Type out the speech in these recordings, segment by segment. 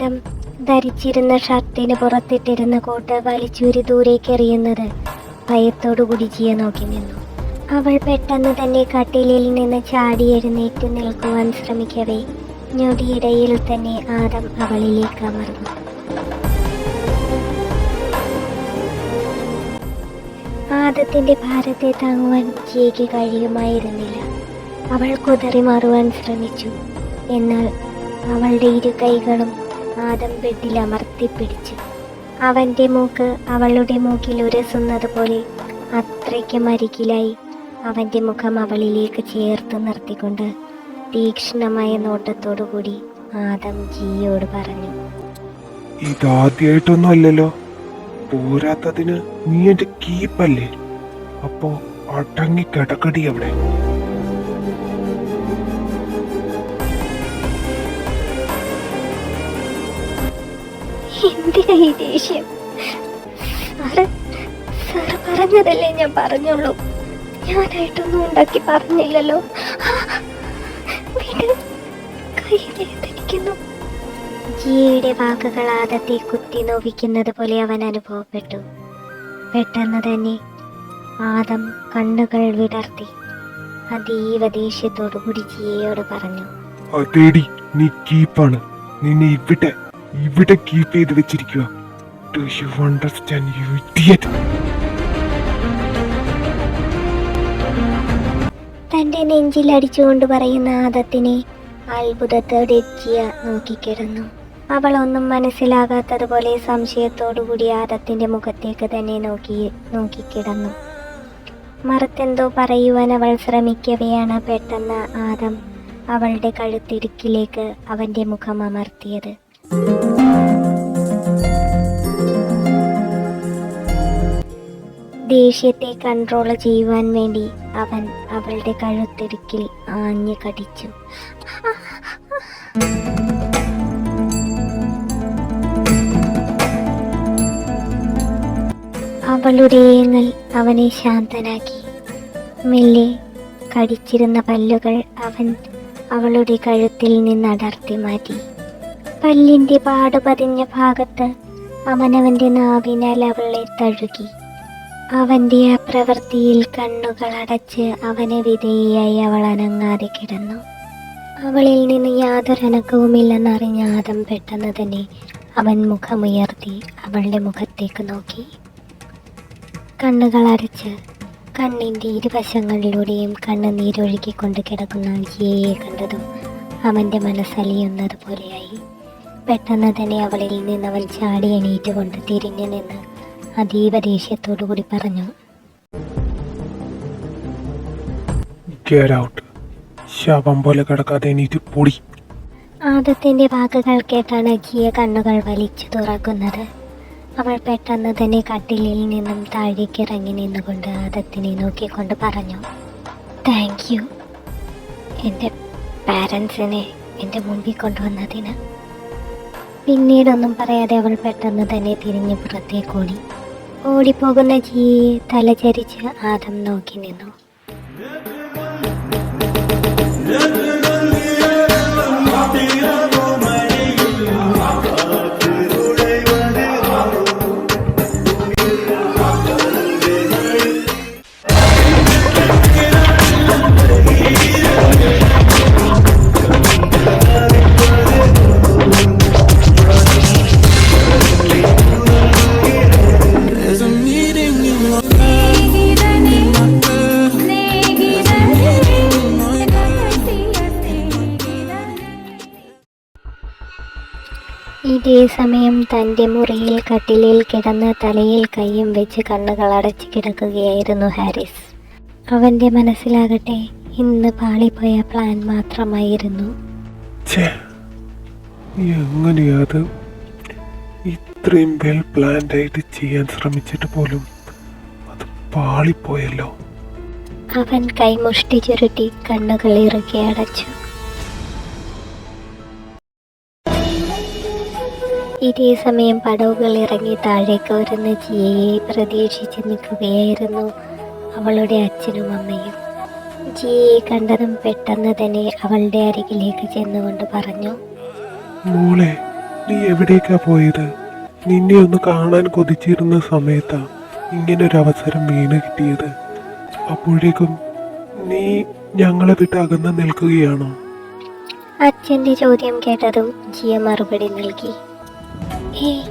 ആദം ധരിച്ചിരുന്ന ഷർട്ടിന് പുറത്തിട്ടിരുന്ന കോട്ട് വലിച്ചൂരി ദൂരേക്ക് എറിയുന്നത് ഭയത്തോടുകൂടി ജിയ നോക്കി നിന്നു. അവൾ പെട്ടെന്ന് തന്നെ കട്ടിലിൽ നിന്ന് ചാടി എഴുന്നേറ്റ് നിൽക്കുവാൻ ശ്രമിക്കവേ ഞൊടിയിടയിൽ തന്നെ ആദം അവളിലേക്ക് അമർന്നു. ആദത്തിന്റെ ഭാരത്തെ താങ്ങുവാൻ ജിയയ്ക്ക് കഴിയുമായിരുന്നില്ല. അവൾ കുതറി മാറുവാൻ ശ്രമിച്ചു. എന്നാൽ അവളുടെ ഇരു കൈകളും ആദം ബെഡിൽ അമർത്തിപ്പിടിച്ചു അവന്റെ മൂക്ക് അവളുടെ മൂക്കിൽ ഉരസുന്നത് പോലെ അത്രയ്ക്ക് മരികിലായി അവന്റെ മുഖം അവളിലേക്ക് ചേർത്ത് നിർത്തിക്കൊണ്ട് തീക്ഷ്ണമായ നോട്ടത്തോടുകൂടി ആദം ജിയോട് പറഞ്ഞു. ഇതാദ്യമായിട്ടൊന്നും അല്ലല്ലോ. പോരാത്തതിന് നീ എന്റെ കീപ്പല്ലേ. അപ്പോ അടങ്ങി കിടക്കടി അവിടെ. എന്തിനാ ഈ ദേഷ്യം? സാറ് സാറ് പറഞ്ഞതല്ലേ ഞാൻ പറഞ്ഞുള്ളൂ ഞാനായിട്ടൊന്നും ഉണ്ടാക്കി പറഞ്ഞില്ലല്ലോ. വീട് ജിയുടെ വാക്കുകൾ ആദത്തെ കുത്തി നോവിക്കുന്നത് പോലെ അവൻ അനുഭവപ്പെട്ടു. പെട്ടെന്ന് തന്നെ ആദം കണ്ണുകൾ വിടർത്തി അതീവ ദേഷ്യത്തോടു കൂടി ജിയയോട് പറഞ്ഞു. അതേടി നീ കീപ്പാണ് നിന്നെ ഇവിടെ ഇവിടെ കീപ്പ് ചെയ്ത് വെച്ചിരിക്കുക. Do you understand you idiot തന്റെ നെഞ്ചിൽ അടിച്ചുകൊണ്ട് പറയുന്ന ആദത്തിനെ അത്ഭുതത്തോടെ ജിയ നോക്കിക്കിടന്നു അവൾ ഒന്നും മനസ്സിലാകാത്തതുപോലെ സംശയത്തോടുകൂടി ആദത്തിന്റെ മുഖത്തേക്ക് തന്നെ നോക്കി നോക്കിക്കിടന്നു മറുത്തെന്തോ പറയുവാൻ അവൾ ശ്രമിക്കവെയാണ് പെട്ടെന്ന് ആദം അവളുടെ കഴുത്തിടുക്കിലേക്ക് അവന്റെ മുഖം അമർത്തിയത്. ദേഷ്യത്തെ കൺട്രോൾ ചെയ്യുവാൻ വേണ്ടി അവൻ അവളുടെ കഴുത്തിടുക്കിൽ ആഞ്ഞു കടിച്ചു. അവളുടെ ഏങ്ങൽ അവനെ ശാന്തനാക്കി. മെല്ലെ കടിച്ചിരുന്ന പല്ലുകൾ അവൻ അവളുടെ കഴുത്തിൽ നിന്ന് അടർത്തി മാറ്റി. പല്ലിന്റെ പാടുപതിഞ്ഞ ഭാഗത്ത് അവനവന്റെ നാവിനാൽ അവളെ തഴുകി. അവന്റെ ആ പ്രവൃത്തിയിൽ കണ്ണുകൾ അടച്ച് അവന് വിധേയായി അവൾ അനങ്ങാതെ കിടന്നു. അവളിൽ നിന്ന് യാതൊരു അനക്കവുമില്ലെന്നറിഞ്ഞ ആദം പെട്ടെന്ന് തന്നെ അവൻ മുഖമുയർത്തി അവളുടെ മുഖത്തേക്ക് നോക്കി. കണ്ണുകൾ അടച്ച് കണ്ണിന്റെ ഇരുവശങ്ങളിലൂടെയും കണ്ണുനീരൊഴുകിക്കൊണ്ട് കിടക്കുന്ന ജിയയെ കണ്ടതും അവന്റെ മനസ്സലിയുന്നത് പോലെയായി. പെട്ടെന്ന് തന്നെ അവളിൽ നിന്ന് അവൻ ചാടി എണീറ്റുകൊണ്ട് തിരിഞ്ഞു നിന്ന് അതീവ ദേഷ്യത്തോടു കൂടി പറഞ്ഞു. ശവം പോലെ കിടക്കാതെ എണീറ്റ് പൊടി. ആദത്തിന്റെ വാക്കുകൾ കേട്ടാണ് ഗിയ കണ്ണുകൾ വലിച്ചു തുറക്കുന്നത്. അവൾ പെട്ടെന്ന് തന്നെ കട്ടിലിൽ നിന്നും താഴേക്ക് ഇറങ്ങി നിന്നുകൊണ്ട് ആദത്തിനെ നോക്കിക്കൊണ്ട് പറഞ്ഞു. താങ്ക് യു എന്റെ പാരൻസിനെ എന്റെ മുമ്പിൽ കൊണ്ടുവന്നതിന് പിന്നീടൊന്നും പറയാതെ അവൾ പെട്ടെന്ന് തന്നെ തിരിഞ്ഞ് പുറത്തേക്കോടി ഓടിപ്പോകുന്ന ജിയെ തലചരിച്ച് ആദം നോക്കി നിന്നു. ഇതേ സമയം തന്റെ മുറിയിൽ കട്ടിലിൽ കിടന്ന് തലയിൽ കൈയും വെച്ച് കണ്ണുകൾ അടച്ചു കിടക്കുകയായിരുന്നു ഹാരിസ്. അവന്റെ മനസ്സിലാകട്ടെ ഇന്ന് പാളിപ്പോയ പ്ലാൻ മാത്രമായിരുന്നു. ഛേ എങ്ങനെയാ ഇത്രയും വെൽ പ്ലാൻഡ് ആയിട്ട് ചെയ്യാൻ ശ്രമിച്ചിട്ട് പോലും അത് പാളിപ്പോയല്ലോ. അവൻ കൈമുഷ്ടി ചുരുട്ടി കണ്ണുകൾ ഇറുകി അടച്ചു. ഇതേ സമയം പടവുകൾ ഇറങ്ങി താഴേക്ക് വരുന്ന ജിയയെ പ്രതീക്ഷിച്ച് നിൽക്കുകയായിരുന്നു അവളുടെ അച്ഛനും അമ്മയും. ജിയെ കണ്ടതും പെട്ടെന്ന് തന്നെ അവളുടെ അരികിലേക്ക് ചെന്നുകൊണ്ട് പറഞ്ഞു മോളെ നീ എവിടേക്കാ പോയത്? നിന്നെ ഒന്ന് കാണാൻ കൊതിച്ചിരുന്ന സമയത്താ ഒരു അവസരം വീണ് കിട്ടിയത്. അപ്പോഴേക്കും നീ ഞങ്ങളെ വിട്ട് അകന്ന് നിൽക്കുകയാണോ? അച്ഛന്റെ ചോദ്യം കേട്ടതും ജിയ മറുപടി നൽകി ഏയ്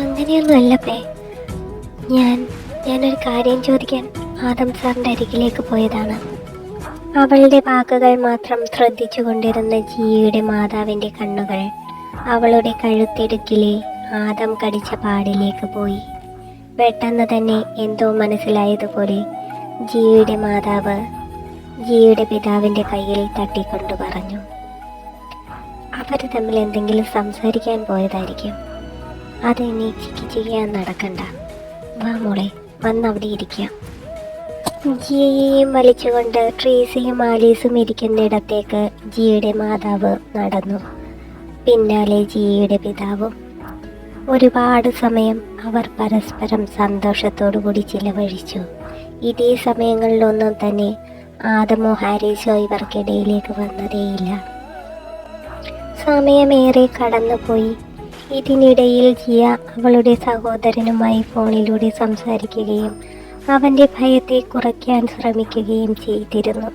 അങ്ങനെയൊന്നും അല്ലപ്പേ ഞാൻ ഞാനൊരു കാര്യം ചോദിക്കാൻ ആദം സാറിന്റെ അരികിലേക്ക് പോയതാണ്. അവളുടെ വാക്കുകൾ മാത്രം ശ്രദ്ധിച്ചു കൊണ്ടിരുന്ന ജിയുടെ മാതാവിന്റെ കണ്ണുകൾ അവളുടെ കഴുത്തിടുക്കിലെ ആദം കടിച്ച പാടിലേക്ക് പോയി. പെട്ടെന്ന് തന്നെ എന്തോ മനസ്സിലായതുപോലെ ജിയുടെ മാതാവ് ജിയുടെ പിതാവിന്റെ കയ്യിൽ തട്ടിക്കൊണ്ട് പറഞ്ഞു. അവർ തമ്മിൽ എന്തെങ്കിലും സംസാരിക്കാൻ പോയതായിരിക്കും. അത് ഇനി ചിക്കി ചെയ്യാൻ നടക്കണ്ട. വാ മോളെ വന്നവിടെ ഇരിക്കാം. ജിയയെയും വലിച്ചുകൊണ്ട് ട്രീസിയും ആലീസും ഇരിക്കുന്നിടത്തേക്ക് ജിയുടെ മാതാവ് നടന്നു. പിന്നാലെ ജിയുടെ പിതാവും. ഒരുപാട് സമയം അവർ പരസ്പരം സന്തോഷത്തോടു കൂടി ചിലവഴിച്ചു. ഇതേ സമയങ്ങളിലൊന്നും തന്നെ ആദമോ ഹാരിസോ ഇവർക്കിടയിലേക്ക് വന്നതേയില്ല. സമയമേറെ കടന്നുപോയി. ഇതിനിടയിൽ ജിയ അവളുടെ സഹോദരനുമായി ഫോണിലൂടെ സംസാരിക്കുകയും അവന്റെ ഭയത്തെ കുറയ്ക്കാൻ ശ്രമിക്കുകയും ചെയ്തിരുന്നു.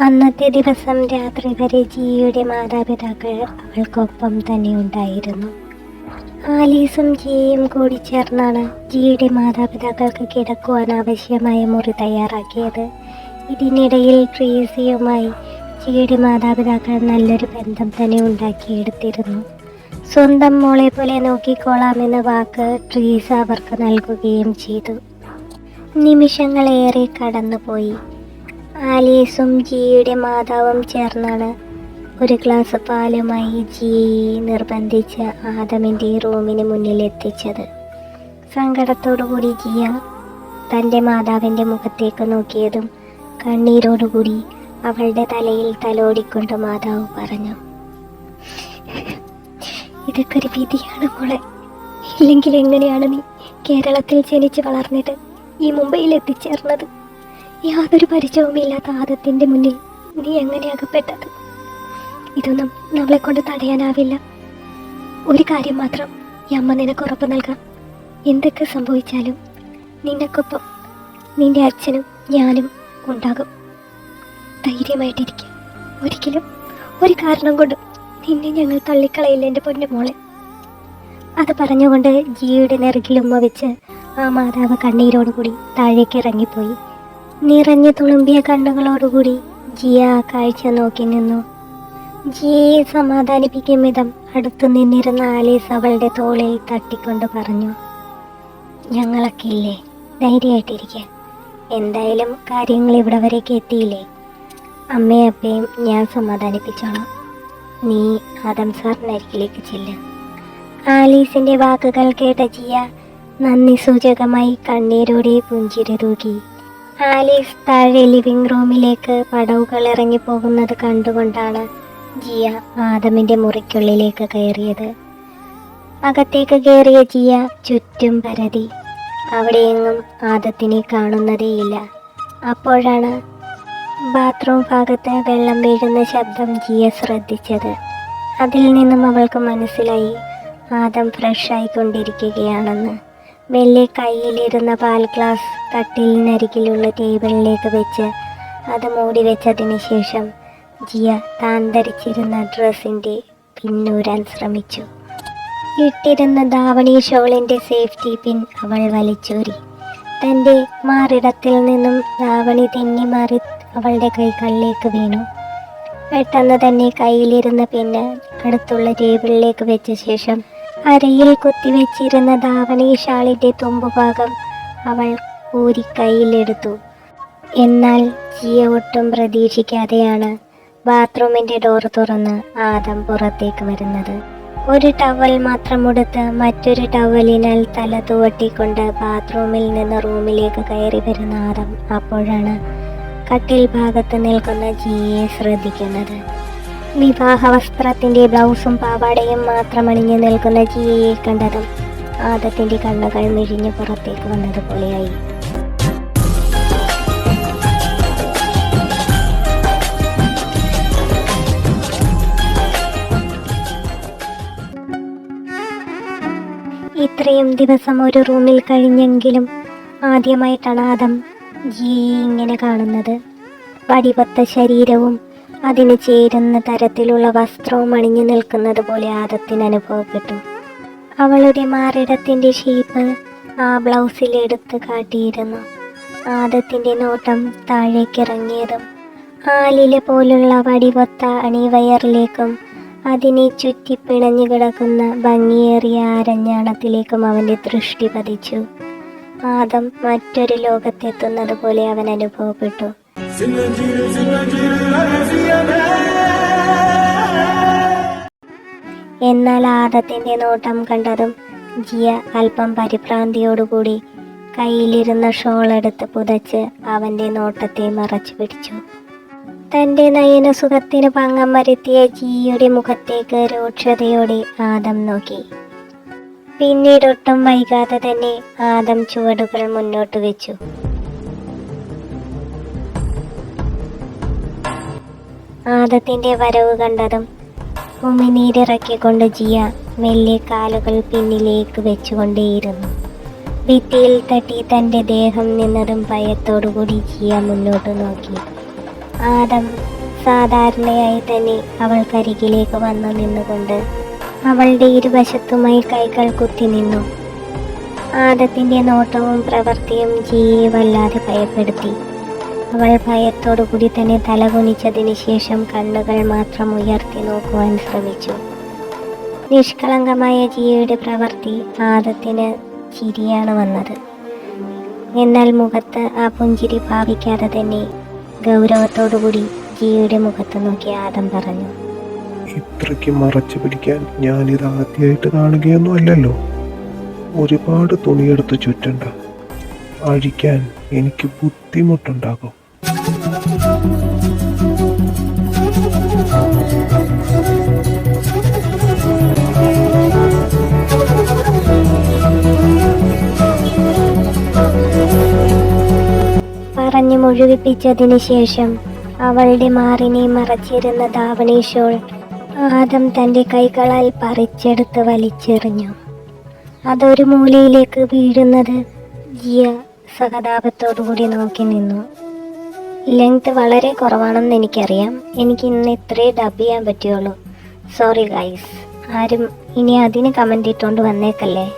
അന്നത്തെ ദിവസം രാത്രി വരെ ജിയയുടെ മാതാപിതാക്കൾ അവൾക്കൊപ്പം തന്നെ ഉണ്ടായിരുന്നു. ആലീസും ജിയയും കൂടി ചേർന്നാണ് ജിയുടെ മാതാപിതാക്കൾക്ക് കിടക്കുവാൻ ആവശ്യമായ മുറി തയ്യാറാക്കിയത്. ഇതിനിടയിൽ ട്രീസിയുമായി ജിയുടെ മാതാപിതാക്കൾ നല്ലൊരു ബന്ധം തന്നെ ഉണ്ടാക്കിയെടുത്തിരുന്നു. സ്വന്തം മോളെ പോലെ നോക്കിക്കോളാമെന്ന വാക്ക് ട്രീസ അവർക്ക് നൽകുകയും ചെയ്തു. നിമിഷങ്ങളേറെ കടന്നുപോയി. ആലീസും ജിയുടെ മാതാവും ചേർന്നാണ് ഒരു ഗ്ലാസ് പാലുമായി ജിയെ നിർബന്ധിച്ച് ആദമിന്റെ റൂമിന് മുന്നിൽ എത്തിച്ചത് സങ്കടത്തോടുകൂടി ജിയ തന്റെ മാതാവിന്റെ മുഖത്തേക്ക് നോക്കിയതും കണ്ണീരോടുകൂടി അവളുടെ തലയിൽ തലോടിക്കൊണ്ട് മാതാവ് പറഞ്ഞു ഇതൊക്കെ ഒരു വിധിയാണ് മോളെ. ഇല്ലെങ്കിൽ എങ്ങനെയാണ് നീ കേരളത്തിൽ ജനിച്ച് വളർന്നിട്ട് ഈ മുംബൈയിൽ എത്തിച്ചേർന്നത്? യാതൊരു പരിചയവുമില്ലാത്ത ആദത്തിന്റെ മുന്നിൽ നീ എങ്ങനെ അകപ്പെട്ടത്? ഇതൊന്നും നമ്മളെ കൊണ്ട് തടയാനാവില്ല. ഒരു കാര്യം മാത്രം ഈ അമ്മ നിനക്ക് ഉറപ്പ് നൽകാം. എന്തൊക്കെ സംഭവിച്ചാലും നിനക്കൊപ്പം നിന്റെ അച്ഛനും ഞാനും ഉണ്ടാകും. ധൈര്യമായിട്ടിരിക്കും. ഒരിക്കലും ഒരു കാരണം കൊണ്ട് നിന്നെ ഞങ്ങൾ തള്ളിക്കളയില്ല എന്റെ പൊന്നു മോളെ. അത് പറഞ്ഞുകൊണ്ട് ജിയുടെ നെറുകിൽ വെച്ച് ആ മാതാവ് കണ്ണീരോടുകൂടി താഴേക്ക് ഇറങ്ങിപ്പോയി. നിറഞ്ഞു തുളുമ്പിയ കണ്ണുകളോടുകൂടി ജിയ ആ കാഴ്ച നോക്കി നിന്നു. ജിയയെ സമാധാനിപ്പിക്കും വിധം അടുത്തു നിന്നിരുന്ന ആലീസ് അവളുടെ തോളിൽ തട്ടിക്കൊണ്ട് പറഞ്ഞു ഞങ്ങളൊക്കെ ഇല്ലേ? ധൈര്യമായിട്ടിരിക്കുക എന്തായാലും കാര്യങ്ങൾ ഇവിടെ വരേക്ക് എത്തിയില്ലേ? അമ്മയും അപ്പയും ഞാൻ സമാധാനിപ്പിച്ചോളാം. നീ ആദം സാറിന്റെ അരികിലേക്ക് ചെല്ല്. ആലീസിന്റെ വാക്കുകൾ കേട്ട ജിയ നന്ദി സൂചകമായി കണ്ണീരോടെ പുഞ്ചിരി തൂകി. ആലീസ് താഴെ ലിവിംഗ് റൂമിലേക്ക് പടവുകൾ ഇറങ്ങി പോകുന്നത് കണ്ടുകൊണ്ടാണ് ജിയ ആദമിന്റെ മുറിക്കുള്ളിലേക്ക് കയറിയത്. അകത്തേക്ക് കയറിയ ജിയ ചുറ്റും പരതി. അവിടെയെങ്ങും ആദത്തിനെ കാണുന്നതേയില്ല. അപ്പോഴാണ് ബാത്റൂം ഭാഗത്ത് വെള്ളം വീഴുന്ന ശബ്ദം ജിയ ശ്രദ്ധിച്ചത്. അതിൽ നിന്നും അവൾക്ക് മനസ്സിലായി ആദം ഫ്രഷ് ആയിക്കൊണ്ടിരിക്കുകയാണെന്ന്. മെല്ലെ കയ്യിലിരുന്ന പാൽ ഗ്ലാസ് തട്ടിലിനരികിലുള്ള ടേബിളിലേക്ക് വെച്ച് അത് മൂടി വെച്ചതിന് ശേഷം ജിയ താൻ ധരിച്ചിരുന്ന ഡ്രസ്സിന്റെ പിന്നൂരാൻ ശ്രമിച്ചു. ഇട്ടിരുന്ന ധാവണി ഷോളിന്റെ സേഫ്റ്റി പിൻ അവൾ വലിച്ചൂരി. തന്റെ മാറിടത്തിൽ നിന്നും ധാവണി തെന്നി മാറി അവളുടെ കൈകളിലേക്ക് വീണു. പെട്ടെന്ന് തന്നെ കയ്യിലിരുന്ന പിന്നെ അടുത്തുള്ള ടേബിളിലേക്ക് വെച്ച ശേഷം അരയിൽ കുത്തിവെച്ചിരുന്ന ധാവണി ഷാളിന്റെ തുമ്പുഭാഗം അവൾ ഊരി കയ്യിലെടുത്തു എന്നാൽ ജിയ ഒട്ടും പ്രതീക്ഷിക്കാതെയാണ് ബാത്റൂമിന്റെ ഡോർ തുറന്ന് ആദം പുറത്തേക്ക് വരുന്നത്. ഒരു ടവൽ മാത്രം ഉടുത്ത് മറ്റൊരു ടവലിനാൽ തല തുവട്ടിക്കൊണ്ട് ബാത്റൂമിൽ നിന്ന് റൂമിലേക്ക് കയറി വരുന്ന ആദം അപ്പോഴാണ് കട്ടിൽ ഭാഗത്ത് നിൽക്കുന്ന ജിയെ ശ്രദ്ധിക്കുന്നത്. വിവാഹ വസ്ത്രത്തിന്റെ ബ്ലൗസും പാവാടയും മാത്രം അണിഞ്ഞു നിൽക്കുന്ന ജിയയെ കണ്ടതും ആദത്തിന്റെ കണ്ണുകൾ മിഴിഞ്ഞ് പുറത്തേക്ക് വന്നതുപോലെയായി ഇത്രയും ദിവസം ഒരു റൂമിൽ കഴിഞ്ഞെങ്കിലും ആദ്യമായിട്ടാണ് ആദം ഇങ്ങനെ കാണുന്നത്. വടിവത്ത ശരീരവും അതിന് ചേരുന്ന തരത്തിലുള്ള വസ്ത്രവും അണിഞ്ഞു നിൽക്കുന്നത് പോലെ ആദത്തിന് അനുഭവപ്പെട്ടു. അവളുടെ മാറിടത്തിന്റെ ഷേപ്പ് ആ ബ്ലൗസിൽ എടുത്ത് കാട്ടിയിരുന്നു. ആദത്തിന്റെ നോട്ടം താഴേക്കിറങ്ങിയതും ആലില പോലുള്ള വടിപൊത്ത അണിവയറിലേക്കും അതിനെ ചുറ്റിപ്പിണഞ്ഞു കിടക്കുന്ന ഭംഗിയേറിയ അരഞ്ഞാണത്തിലേക്കും അവന്റെ ദൃഷ്ടി പതിച്ചു. ആദം മറ്റൊരു ലോകത്തെത്തുന്നത് പോലെ അവൻ അനുഭവപ്പെട്ടു. എന്നാൽ ആദത്തിന്റെ നോട്ടം കണ്ടതും ജിയ അല്പം പരിഭ്രാന്തിയോടുകൂടി കയ്യിലിരുന്ന ഷോൾ എടുത്ത് പുതച്ച് അവന്റെ നോട്ടത്തെ മറച്ചു പിടിച്ചു. തന്റെ നയനസുഖത്തിന് പങ്കം വരുത്തിയ ജിയുടെ മുഖത്തേക്ക് രൂക്ഷതയോടെ ആദം നോക്കി. പിന്നീടൊട്ടും വൈകാതെ തന്നെ ആദം ചുവടുകൾ മുന്നോട്ട് വെച്ചു. ആദത്തിന്റെ വരവ് കണ്ടതും ഉമിനീരിറക്കിക്കൊണ്ട് ജിയ മെല്ലെ കാലുകൾ പിന്നിലേക്ക് വെച്ചുകൊണ്ടേയിരുന്നു. ഭിത്തിയിൽ തട്ടി തന്റെ ദേഹം നിന്നതും ഭയത്തോടുകൂടി ജിയ മുന്നോട്ട് നോക്കി. ആദം സാധാരണയായി തന്നെ അവൾക്കരികിലേക്ക് വന്നു നിന്നുകൊണ്ട് അവളുടെ ഇരുവശത്തുമായി കൈകൾ കുത്തി നിന്നു. ആദത്തിന്റെ നോട്ടവും പ്രവൃത്തിയും ജിയെ വല്ലാതെ ഭയപ്പെടുത്തി. അവൾ ഭയത്തോടുകൂടി തന്നെ തലകുനിച്ചതിന് ശേഷം കണ്ണുകൾ മാത്രം ഉയർത്തി നോക്കുവാൻ ശ്രമിച്ചു. നിഷ്കളങ്കമായ ജിയയുടെ പ്രവൃത്തി ആദത്തിന് ചിരിയാണ് വന്നത്. എന്നാൽ മുഖത്ത് ആ പുഞ്ചിരി ഭാവിക്കാതെ തന്നെ ഗൗരവത്തോടുകൂടി ജിയുടെ മുഖത്ത് നോക്കി ആദം പറഞ്ഞു. ഇത്രയ്ക്ക് മറച്ചു പിടിക്കാൻ ഞാനിത് ആദ്യമായിട്ട് കാണുകയൊന്നും അല്ലല്ലോ. ഒരുപാട് തുണിയെടുത്ത് ചുറ്റണ്ട. അഴിക്കാൻ എനിക്ക് ബുദ്ധിമുട്ടുണ്ടാകും. പറഞ്ഞു മുഴുവിപ്പിച്ചതിന് ശേഷം അവളുടെ മാറിനെ മറച്ചിരുന്ന ധാവണി ആദം തന്റെ കൈകളാൽ പറിച്ചെടുത്ത് വലിച്ചെറിഞ്ഞു. അതൊരു മൂലയിലേക്ക് വീഴുന്നത് ജിയ സഹതാപത്തോടുകൂടി നോക്കി നിന്നു. ലെങ്ത് വളരെ കുറവാണെന്ന് എനിക്കറിയാം. എനിക്ക് ഇന്ന് ഇത്രേ ഡബ് ചെയ്യാൻ പറ്റുള്ളൂ സോറി ഗൈസ് ആരും ഇനി അതിന് കമന്റ് ഇട്ടുകൊണ്ട് വന്നേക്കല്ലേ?